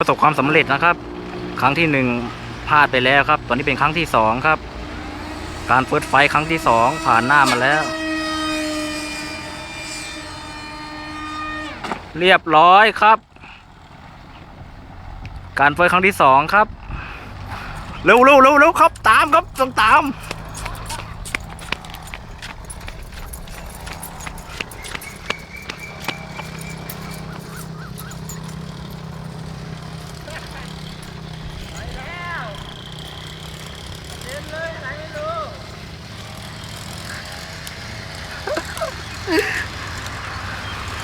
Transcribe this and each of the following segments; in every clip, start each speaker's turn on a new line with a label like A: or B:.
A: ประสบความสำเร็จนะครับ ครั้งที่หนึ่งพลาดไปแล้วครับ ตอนนี้เป็นครั้งที่สองครับ การเฟิร์สไฟท์ครั้งที่สองผ่านหน้ามาแล้ว เรียบร้อยครับ การเฟิร์สครั้งที่สองครับ เร็วเร็วเร็วเร็วครับ ตามครับต้องตาม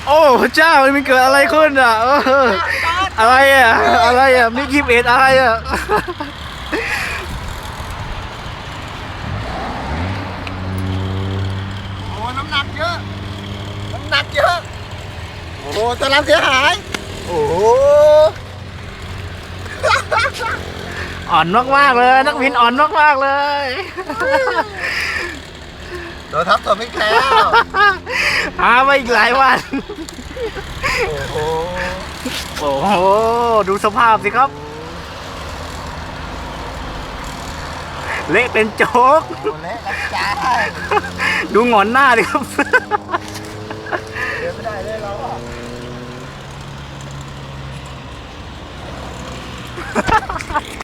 A: โอ้พระเจ้ามันเกิดอะไรขึ้นอะเอออะไรอะ อะไรอะมิกิเอ็ดอะไรอะ
B: โอ้น้ำหนักเยอะน้ำหนักเยอะโอ้โหตะลังเสียหาย โอ้โห
A: อ่อนมากๆเลย นักบินอ่อนมากๆเลย
B: โดนทับตัวไม่แคล้ว
A: หามาอีกหลายวัน
B: โอ้โห
A: โอ้โห ดูสภาพสิครับ เละเป็นโจ๊ก
B: โดนเละกระจาย
A: ดูหงอนหน้าดิครับ
B: เดินไม่ได้เลยเราอะ